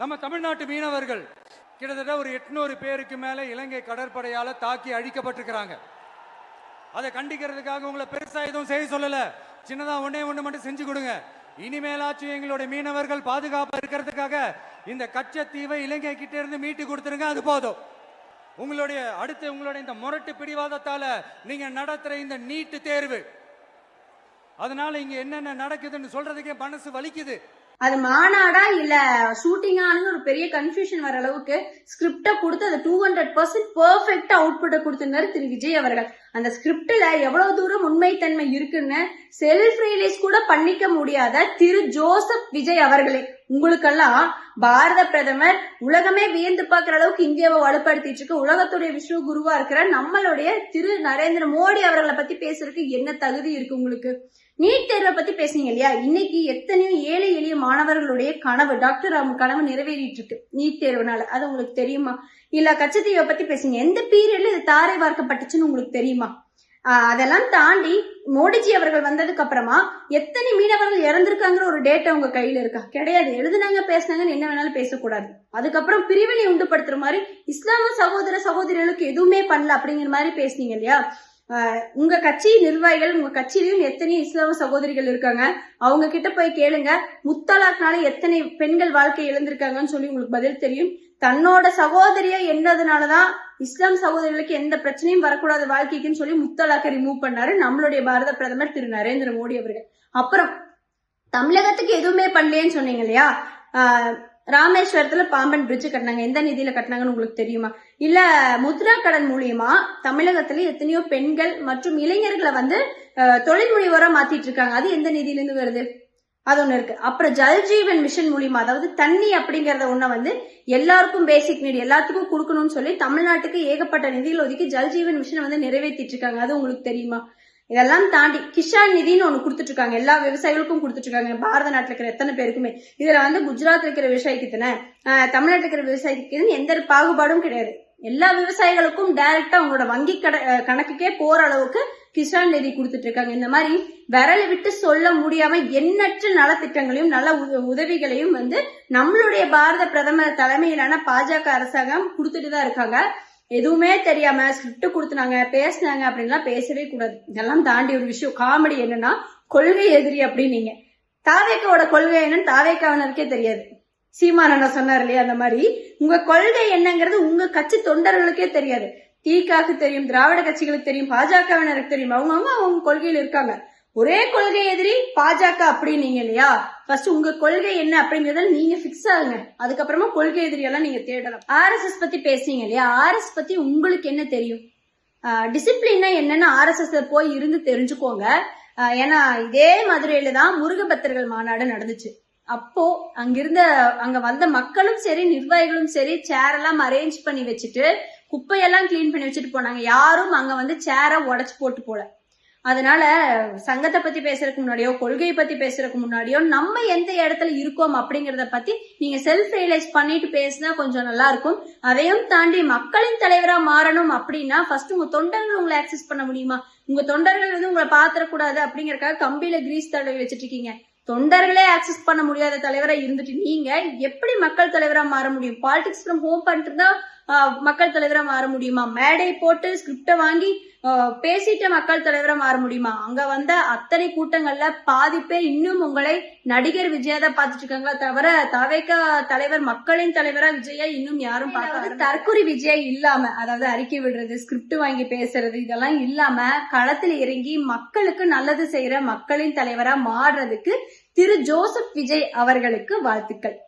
நம்ம தமிழ்நாட்டு மீனவர்கள் கிட்டத்தட்ட ஒரு எட்நூறு பேருக்கு மேல இலங்கை கடற்படையால தாக்கி அழிக்கப்பட்டிருக்கிறாங்க. அதை கண்டிக்கிறதுக்காக உங்களை பெருசா எதுவும் செய்ய சொல்லல. சின்னதா ஒன்றே ஒண்ணு மட்டும் செஞ்சு கொடுங்க. இனிமேலாச்சும் எங்களுடைய மீனவர்கள் பாதுகாப்பா இருக்கிறதுக்காக இந்த கச்சத்தீவை இலங்கை கிட்ட இருந்து மீட்டு கொடுத்துருங்க அது போதும். உங்களுடைய அடுத்து உங்களுடைய இந்த முரட்டு பிடிவாதத்தால நீங்க நடத்துற இந்த நீட்டு தேர்வு. அதனால இங்க என்னென்ன நடக்குதுன்னு சொல்றதுக்கே மனசு வலிக்குது. அது மாநாடா இல்ல ஷூட்டிங்கானு ஒரு பெரிய கன்ஃபியூஷன் வர அளவுக்கு ஸ்கிரிப்டை கொடுத்து அதை டூ ஹண்ட்ரட் பர்சன்ட் பெர்ஃபெக்டா அவுட்புட்டை கொடுத்திருந்தாரு திரு விஜய் அவர்கள். அந்த ஸ்கிரிப்ட்ல எவ்வளவு தூரம் உண்மைத்தன்மை இருக்குன்னு செல்ஃப் ரிலீஸ் கூட பண்ணிக்க முடியாத திரு ஜோசப் விஜய் அவர்களே. உங்களுக்கெல்லாம் பாரத பிரதமர் உலகமே வியந்து பார்க்கிற அளவுக்கு இந்தியாவை வலுப்படுத்திட்டு இருக்கு. உலகத்துடைய விஸ்வ குருவா இருக்கிற நம்மளுடைய திரு நரேந்திர மோடி அவர்களை பத்தி பேசுறதுக்கு என்ன தகுதி இருக்கு உங்களுக்கு? நீட் தேர்வை பத்தி பேசுனீங்க இல்லையா? இன்னைக்கு எத்தனையோ ஏழை எளிய மாணவர்களுடைய கனவு டாக்டர் அவங்க கனவு நிறைவேறிட்டு இருக்கு நீட் தேர்வுனால. அது உங்களுக்கு தெரியுமா? இல்ல கச்சத்தீவை பத்தி பேசுங்க எந்த பீரியட்ல இது தாரை வார்க்கப்பட்டுச்சுன்னு உங்களுக்கு தெரியுமா? ஆஹ் அதெல்லாம் தாண்டி மோடிஜி அவர்கள் வந்ததுக்கு அப்புறமா எத்தனை மீனவர்கள் இறந்திருக்காங்கிற ஒரு டேட்டா உங்க கையில இருக்கா? கிடையாது. எழுதுனாங்க பேசுனாங்கன்னு என்ன வேணாலும் பேசக்கூடாது. அதுக்கப்புறம் பிரிவினை உண்டுபடுத்துற மாதிரி இஸ்லாம சகோதர சகோதரிகளுக்கு எதுவுமே பண்ணல அப்படிங்கிற மாதிரி பேசுனீங்க இல்லையா? உங்க கட்சி நிர்வாகிகள் உங்க கட்சியிலையும் எத்தனை இஸ்லாம சகோதரிகள் இருக்காங்க? அவங்க கிட்ட போய் கேளுங்க. முத்தலாக்னால எத்தனை பெண்கள் வாழ்க்கை இழந்திருக்காங்கன்னு சொல்லி உங்களுக்கு பதில் தெரியும். தன்னோட சகோதரிய என்னதுனாலதான் இஸ்லாம் சகோதரிகளுக்கு எந்த பிரச்சனையும் வரக்கூடாது வாழ்க்கைக்குன்னு சொல்லி முத்தலாக்கை ரிமூவ் பண்ணாரு நம்மளுடைய பாரத பிரதமர் திரு நரேந்திர மோடி அவர்கள். அப்புறம் தமிழகத்துக்கு எதுவுமே பண்ணலையேன்னு சொன்னீங்க இல்லையா? ஆஹ் ராமேஸ்வரத்துல பாம்பன் பிரிட்ஜ் கட்டினாங்க. எந்த நிதியில கட்டினாங்கன்னு உங்களுக்கு தெரியுமா? இல்ல முத்ரா கடன் மூலியமா தமிழகத்துல எத்தனையோ பெண்கள் மற்றும் இளைஞர்களை வந்து ஆஹ், தொழில் முனைவரா மாத்திட்டு இருக்காங்க அது எந்த நிதியில இருந்து வருது? அது ஒண்ணு இருக்கு. அப்புறம் ஜல்ஜீவன் மிஷன் மூலியமா அதாவது தண்ணி அப்படிங்கறத ஒண்ண வந்து எல்லாருக்கும் பேசிக் நீட் எல்லாத்துக்கும் கொடுக்கணும்னு சொல்லி தமிழ்நாட்டுக்கு ஏகப்பட்ட நிதிகள் ஒதுக்கி ஜல்ஜீவன் மிஷனை மிஷன் வந்து நிறைவேற்றிட்டு இருக்காங்க அது உங்களுக்கு தெரியுமா? இதெல்லாம் தாண்டி கிஷான் நிதின்னு ஒண்ணு கொடுத்துட்டு இருக்காங்க எல்லா விவசாயிகளுக்கும் கொடுத்துட்டு இருக்காங்க பாரத நாட்டுல இருக்கிற எத்தனை பேருக்குமே. இதுல வந்து குஜராத்ல இருக்கிற விவசாயிக்கு தானே? தமிழ்நாட்டுல இருக்கிற விவசாயிக்கு எந்த ஒரு பாகுபாடும் கிடையாது. எல்லா விவசாயிகளுக்கும் டைரக்டா உங்களோட வங்கி கட கணக்குக்கே போற அளவுக்கு கிசான் நிதி கொடுத்துட்டு இருக்காங்க இந்த மாதிரி விரலை விட்டு சொல்ல முடியாம எண்ணற்ற நலத்திட்டங்களையும் நல உதவிகளையும் வந்து நம்மளுடைய பாரத பிரதமர் தலைமையிலான பாஜக அரசாங்கம் கொடுத்துட்டு தான் இருக்காங்க. எதுவுமே தெரியாம ஸ்கிரிப்ட் கொடுத்துனாங்க பேசினாங்க அப்படின்லாம் பேசவே கூடாது. இதெல்லாம் தாண்டி ஒரு விஷயம். காமெடி என்னன்னா கொள்கை எதிரி அப்படின்னீங்க. தாவேக்காவோட கொள்கை என்னன்னு தாவேக்காவினருக்கே தெரியாது. சீமானண்ணா சொன்னார் இல்லையா அந்த மாதிரி உங்க கொள்கை என்னங்கிறது உங்க கட்சி தொண்டர்களுக்கே தெரியாது. தீகாக்கு தெரியும் திராவிட கட்சிகளுக்கு தெரியும் பாஜகவினருக்கு தெரியும். அவங்க அவங்க கொள்கையில இருக்காங்க. ஒரே கொள்கை எதிரி பாஜக அப்படின்னீங்க இல்லையா? ஃபர்ஸ்ட் உங்க கொள்கை என்ன அப்படிங்கறத நீங்க ஃபிக்ஸ் ஆகுங்க அதுக்கப்புறமா கொள்கை எதிரியெல்லாம் நீங்க தேடலாம். ஆர்எஸ்எஸ் பத்தி பேசுறீங்க இல்லையா? ஆர்எஸ் பத்தி உங்களுக்கு என்ன தெரியும்? டிசிப்ளின்னா என்னன்னு ஆர்எஸ்எஸ் போய் இருந்து தெரிஞ்சுக்கோங்க. ஏன்னா இதே மதுரையில தான் முருகபக்தர்கள் மாநாடு நடந்துச்சு. அப்போ அங்கிருந்த அங்க வந்த மக்களும் சரி நிர்வாகிகளும் சரி சேர் எல்லாம் அரேஞ்ச் பண்ணி வச்சுட்டு குப்பையெல்லாம் க்ளீன் பண்ணி வச்சுட்டு போனாங்க. யாரும் அங்க வந்து சேரை உடச்சு போட்டு போல. அதனால சங்கத்தை பத்தி பேசுறதுக்கு முன்னாடியோ கொள்கையை பத்தி பேசுறதுக்கு முன்னாடியோ நம்ம எந்த இடத்துல இருக்கோம் அப்படிங்கறத பத்தி நீங்க செல்ஃப் ரியலைஸ் பண்ணிட்டு பேசினா கொஞ்சம் நல்லா இருக்கும். அதையும் தாண்டி மக்களின் தலைவரா மாறணும் அப்படின்னா ஃபர்ஸ்ட் உங்க தொண்டர்கள் உங்களை ஆக்சஸ் பண்ண முடியுமா? உங்க தொண்டர்கள் வந்து உங்களை பாத்திரக்கூடாது அப்படிங்கறக்காக கம்பியில கிரீஸ் தடவி வச்சிட்டு இருக்கீங்க. தொண்டர்களே ஆக்சஸ் பண்ண முடியாத தலைவரா இருந்துட்டு நீங்க எப்படி மக்கள் தலைவரா மாற முடியும்? பாலிடிக்ஸ் ஃப்ரம் ஹோம் பண்ணிட்டு மக்கள் தலைவரா மாற முடியுமா? மேடை போட்டு ஸ்கிரிப்ட வாங்கி பேசிட்டு மக்கள் தலைவரா மாற முடியுமா? அங்க வந்த அத்தனை கூட்டங்கள்ல பாதி பேர் இன்னும் உங்களை நடிகர் விஜயா தான் பார்த்துட்டு இருக்காங்களா தவிர தவைக்க தலைவர் மக்களின் தலைவரா விஜயா இன்னும் யாரும் பார்க்க தற்குறி விஜயா இல்லாம அதாவது அறிக்கை விடுறது ஸ்கிரிப்ட் வாங்கி பேசுறது இதெல்லாம் இல்லாம களத்தில் இறங்கி மக்களுக்கு நல்லது செய்யற மக்களின் தலைவரா மாறுறதுக்கு திரு ஜோசப் விஜய் அவர்களுக்கு வாழ்த்துக்கள்.